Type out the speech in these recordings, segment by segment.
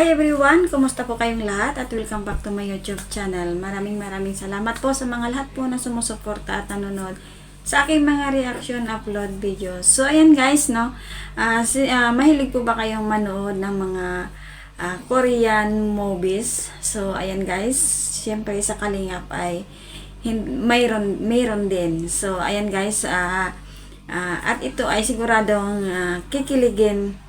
Hi everyone! Kumusta po kayong lahat? At welcome back to my YouTube channel. Maraming maraming salamat po sa mga lahat po na sumusuporta at nanonood sa aking mga reaction upload videos. So ayan guys, no? Ah, si, ah, mahilig po ba kayong manood ng mga ah, Korean movies? So ayan guys, syempre sa Kalingap ay mayroon, mayroon din. So ayan guys, ah, ah, at ito ay siguradong ah, kikiligin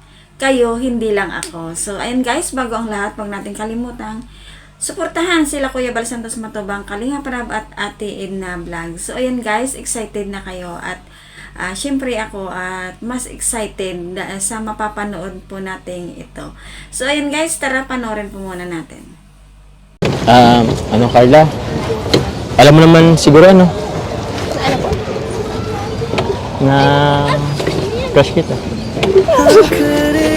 kayo, hindi lang ako. So, ayun guys, bago ang lahat, huwag natin kalimutang suportahan sila Kuya Bal Santos Matubang, Kalinga Parab at Ate Edna Vlog. So, ayun guys, excited na kayo at ah, syempre ako at mas excited na- sa mapapanood po natin ito. So, ayun guys, tara panoorin po muna natin. Um, ano Carla? Alam mo naman siguro ano? Ano po? Na crush kita.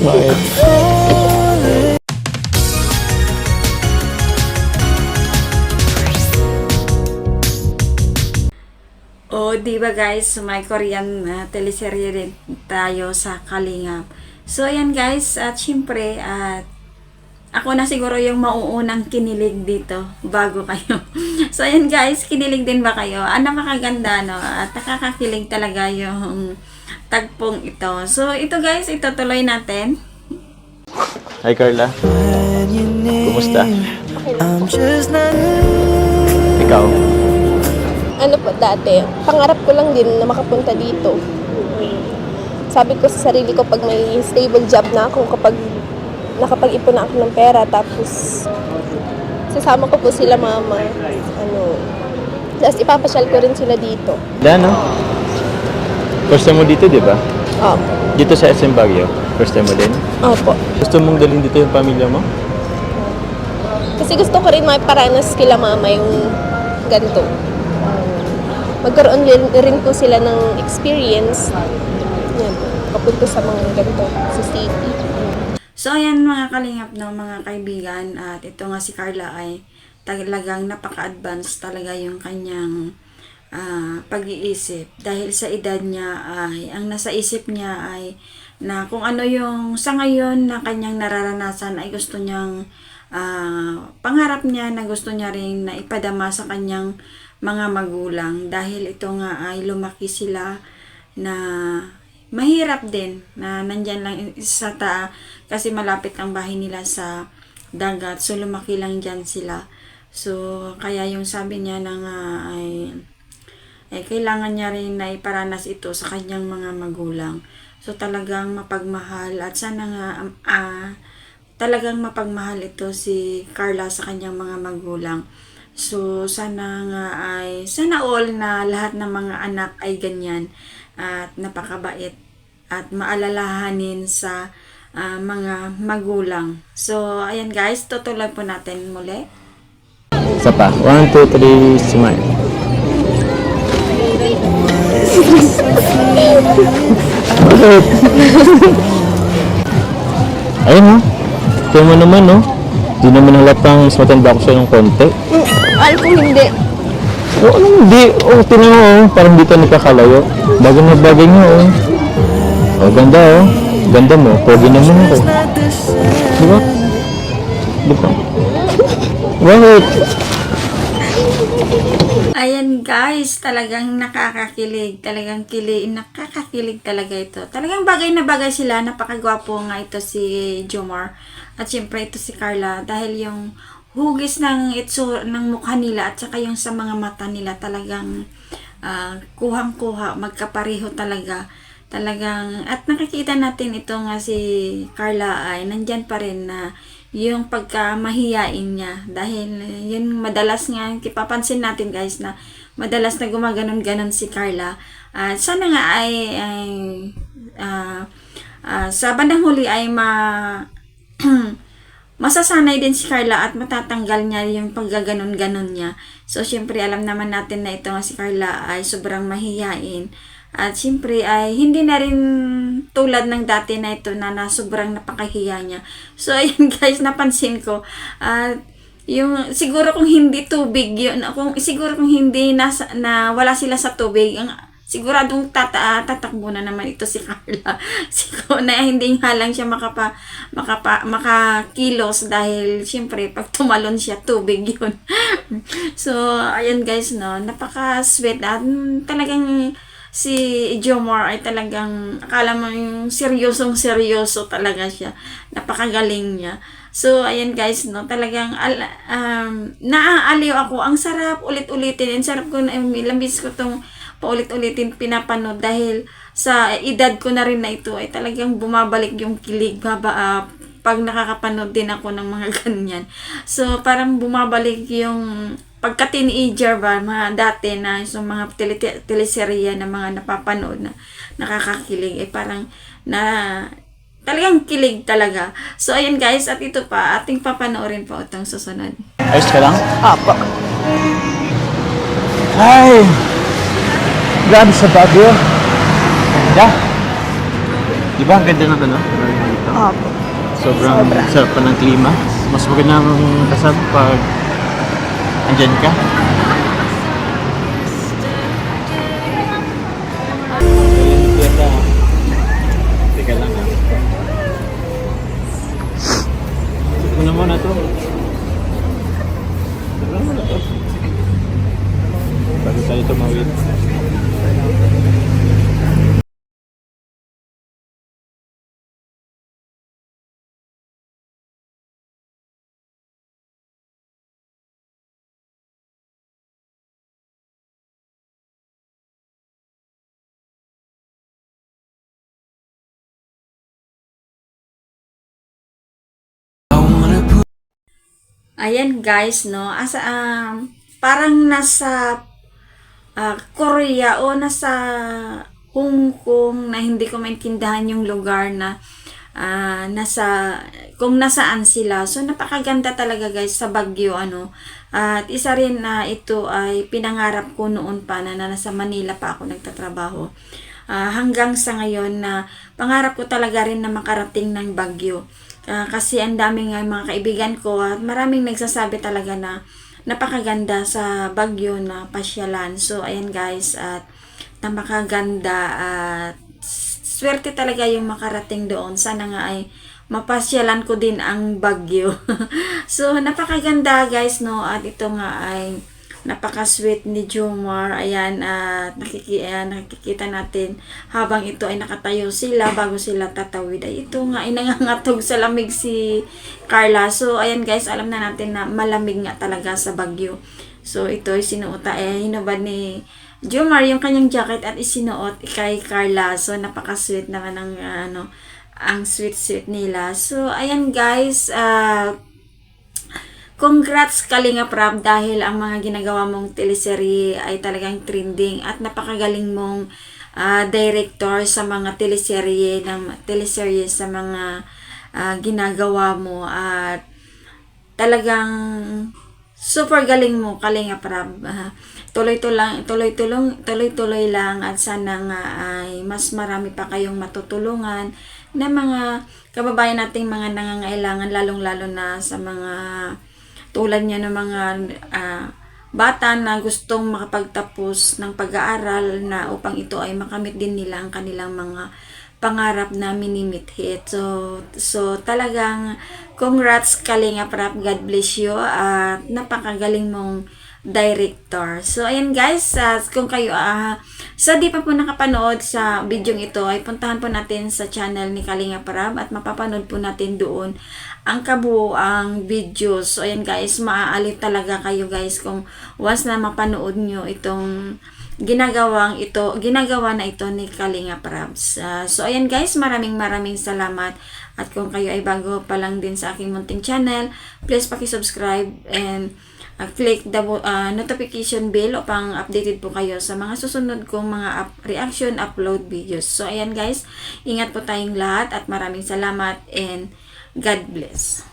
Bakit? O, di ba guys, may Korean na teleserye rin tayo sa Kalingap. So, ayan guys, at syempre, at ako na siguro yung mauunang kinilig dito bago kayo. so, ayan guys, kinilig din ba kayo? Ah, napakaganda, no? At nakakakilig talaga yung tagpong ito. So, ito guys, itutuloy natin. Hi Carla. Kumusta? Ikaw? Ano po dati, pangarap ko lang din na makapunta dito. Sabi ko sa sarili ko pag may stable job na ako, kapag nakapag-ipon na ako ng pera, tapos sasama ko po sila mama. Ano, tapos ipapasyal ko rin sila dito. Da, no? First time mo dito, di ba? Opo. Dito sa SM Baguio. First time mo din? Opo. Gusto mong dalhin dito yung pamilya mo? Kasi gusto ko rin maparanas kila mama yung ganito. Magkaroon rin, rin po sila ng experience. Yan, papunta sa mga ganito, sa city. So, ayan mga kalingap no, mga kaibigan. At ito nga si Carla ay talagang napaka-advance talaga yung kanyang ah, pag-iisip. Dahil sa edad niya ay, ang nasa isip niya ay na kung ano yung sa ngayon na kanyang nararanasan ay gusto niyang ah, pangarap niya na gusto niya rin na ipadama sa kanyang mga magulang. Dahil ito nga ay lumaki sila na mahirap din na nandyan lang sa ta kasi malapit ang bahay nila sa dagat. So lumaki lang dyan sila. So kaya yung sabi niya na nga ay eh, kailangan niya rin na iparanas ito sa kanyang mga magulang so talagang mapagmahal at sana nga um, ah, talagang mapagmahal ito si Carla sa kanyang mga magulang So, sana nga ay, sana all na lahat ng mga anak ay ganyan at napakabait at maalalahanin sa ah, mga magulang. So, ayan guys, tutuloy po natin muli. Isa pa. One, two, three, smile. Ayun ha. Tingnan mo naman no. Di naman halatang mas matanda ko siya ng konti. Alam ko hindi. O anong hindi? O tingnan mo oh. Parang dito nagkakalayo. Bagay na bagay niyo oh. O ganda oh. Ganda mo. Pogi naman ako. Di ba? Di ba? Bakit? Ayan guys, talagang nakakakilig, talagang kili, nakakakilig talaga ito. Talagang bagay na bagay sila, napakagwapo nga ito si Jomar. At syempre ito si Carla dahil yung hugis ng itso ng mukha nila at saka yung sa mga mata nila talagang ah, kuhang-kuha, magkapareho talaga. Talagang, at nakikita natin ito nga si Carla ay nandyan pa rin na yung pagkamahiyain niya dahil eh, yun madalas nga kipapansin natin guys na madalas na gumaganon-ganon si Carla at sana nga ay, ay ah, ah, sa bandang huli ay ma masasanay din si Carla at matatanggal niya yung paggaganon-ganon niya. So, syempre, alam naman natin na ito nga si Carla ay sobrang mahihain. At syempre, ay hindi na rin tulad ng dati na ito na, na sobrang napakahiya niya. So, ayun guys, napansin ko. At yung siguro kung hindi tubig yun, kung siguro kung hindi nasa, na wala sila sa tubig, ang siguradong tata, tatakbo na naman ito si Carla. Siguro na hindi nga lang siya makapa, makapa, makakilos dahil syempre pag tumalon siya, tubig yun. so, ayan guys, no, napaka-sweet at talagang si Jomar ay talagang akala mo yung seryosong seryoso talaga siya. Napakagaling niya. So, ayan guys, no, talagang al, um, naaaliw ako. Ang sarap ulit-ulitin. Ang sarap ko na, ilang beses ko tong paulit-ulitin pinapanood dahil sa edad ko na rin na ito ay talagang bumabalik yung kilig baba, ah, pag nakakapanood din ako ng mga ganyan. So, parang bumabalik yung pagka-teenager ba, mga dati na yung mga tele teleserye na mga napapanood na nakakakilig, eh parang na talagang kilig talaga. So, ayan guys, at ito pa, ating papanoorin po itong susunod. Ayos ka lang? Apa. Ay! Grabe sa Baguio. Ganda. Di ba ang ganda ng ano? Opo. Sobrang sarap pa ng klima. Mas maganda ang kasab pag andyan ka. Teka lang ha. Muna muna to. Tignan mo na Ayan guys, no, as um, parang nasa ah, Korea o nasa Hong Kong na hindi ko maintindihan yung lugar na ah, nasa kung nasaan sila. So napakaganda talaga guys sa Baguio ano. At isa rin na ito ay pinangarap ko noon pa na nasa Manila pa ako nagtatrabaho. Ah, hanggang sa ngayon na pangarap ko talaga rin na makarating ng Baguio. Ah, kasi ang dami nga mga kaibigan ko at maraming nagsasabi talaga na napakaganda sa Baguio na pasyalan. So, ayan guys, at napakaganda at swerte talaga yung makarating doon. Sana nga ay mapasyalan ko din ang Baguio. so, napakaganda guys, no? At ito nga ay napaka-sweet ni Jomar. Ayan, at nakiki, ah, nakikita natin habang ito ay nakatayo sila bago sila tatawid. Ay, ito nga ay nangangatog sa lamig si Carla. So, ayan guys, alam na natin na malamig nga talaga sa Baguio. So, ito ay sinuota, eh, hinubad ni Jomar yung kanyang jacket at isinuot kay Carla. So, napaka-sweet naman ng, ah, ano, ang sweet-sweet nila. So, ayan guys, ah, Congrats Kalinga Prab dahil ang mga ginagawa mong teleserye ay talagang trending at napakagaling mong ah, director sa mga teleserye ng teleserye sa mga ah, ginagawa mo at talagang super galing mo Kalinga Prab. Ah, tuloy-tuloy tuloy-tulong tuloy-tuloy lang at sana nga ay mas marami pa kayong matutulungan na mga kababayan nating mga nangangailangan lalong-lalo na sa mga tulad niya ng mga ah, bata na gustong makapagtapos ng pag-aaral na upang ito ay makamit din nila ang kanilang mga pangarap na minimithit. So, so talagang congrats Kalinga Prap. God bless you. At napakagaling mong director. So, ayan guys, ah, kung kayo, ah, sa di pa po nakapanood sa video ito, ay puntahan po natin sa channel ni Kalinga Prab at mapapanood po natin doon ang kabuang videos. So, ayan guys, maaalit talaga kayo guys kung once na mapanood nyo itong ginagawang ito, ginagawa na ito ni Kalinga Prabs. Ah, so, ayan guys, maraming maraming salamat. At kung kayo ay bago pa lang din sa aking munting channel, please paki-subscribe and uh, click the uh, notification bell upang updated po kayo sa mga susunod kong mga up, reaction upload videos. So, ayan guys, ingat po tayong lahat at maraming salamat and God bless.